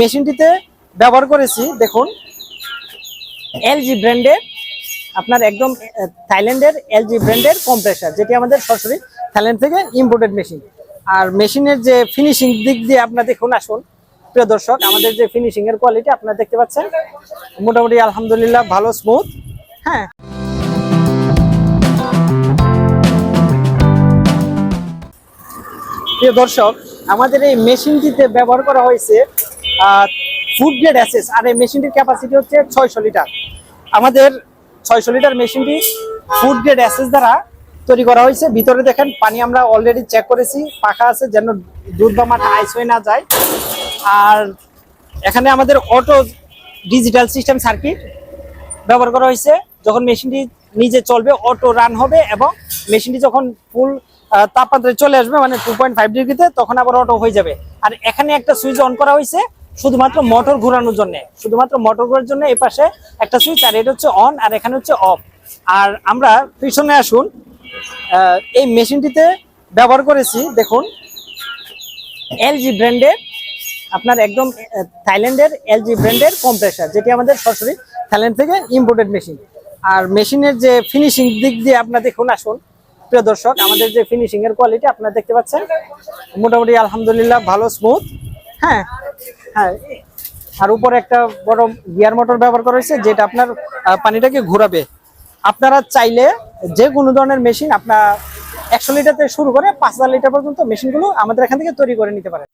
মেশিনটিতে ব্যবহার করেছি, দেখুন। এলজি ব্র্যান্ডের, আপনার একদম থাইল্যান্ডের এলজি ব্র্যান্ডের কম্প্রেসার, যেটি আমাদের সরাসরি থাইল্যান্ড থেকে ইম্পোর্টেড মেশিন আর মেশিনের যে ফিনিশিং দিক দিয়ে আপনার দেখুন, আসুন, প্রিয় দর্শক, আমাদের যে ফিনিশিং এর কোয়ালিটি আপনারা দেখতে পাচ্ছেন। মোটামুটি আলহামদুলিল্লাহ ভালো স্মুথ হ্যাঁ। প্রিয় দর্শক, আমাদের এই মেশিনটিতে ব্যবহার করা হয়েছে ফুড গ্রেড অ্যাসেস আর এই মেশিনটির ক্যাপাসিটি হচ্ছে ছয়শো লিটার। আমাদের ছয়শো লিটার মেশিনটি ফুড গ্রেড অ্যাসেস দ্বারা তৈরি করা হয়েছে। ভিতরে দেখেন, পানি আমরা অলরেডি চেক করেছি, পাখা আছে যেন দুধ বা মাঠা আইস হয়ে না যায়। আর এখানে আমাদের অটো ডিজিটাল সিস্টেম সার্কিট ব্যবহার করা হয়েছে। যখন মেশিনটি নিজে চলবে অটো রান হবে এবং মেশিনটি যখন ফুল তাপমাত্রায় চলে আসবে মানে টু পয়েন্ট ফাইভ ডিগ্রিতে তখন আবার অটো হয়ে যাবে। আর এখানে একটা সুইচ অন করা হয়েছে। শুধুমাত্র মোটর ঘোরানোর জন্য, শুধুমাত্র মোটর ঘোরার জন্য এই পাশে একটা সুইচ আর এটা হচ্ছে অন আর এখানে হচ্ছে অফ আর আমরা পিছনে আসুন এই মেশিনটিতে ব্যবহার করেছি, দেখুন এলজি ব্র্যান্ডের আপনার একদম থাইল্যান্ডের এলজি ব্র্যান্ডের কম্প্রেসার যেটি আমাদের সরাসরি থাইল্যান্ড থেকে ইম্পোর্টেড মেশিন আর মেশিনের যে ফিনিশিং দিক দিয়ে আপনার দেখুন, আসুন, প্রিয় দর্শক, আমাদের যে ফিনিশিংয়ের কোয়ালিটি আপনারা দেখতে পাচ্ছেন। মোটামুটি আলহামদুলিল্লাহ ভালো স্মুথ হ্যাঁ হ্যাঁ আর উপরে একটা বড় গিয়ার মোটর ব্যবহার করা হয়েছে, যেটা আপনার পানিটাকে ঘোরাবে। আপনারা চাইলে যে কোনো ধরনের মেশিন আপনার একশো লিটার থেকে শুরু করে পাঁচ হাজার লিটার পর্যন্ত মেশিনগুলো আমাদের এখান থেকে তৈরি করে নিতে পারেন।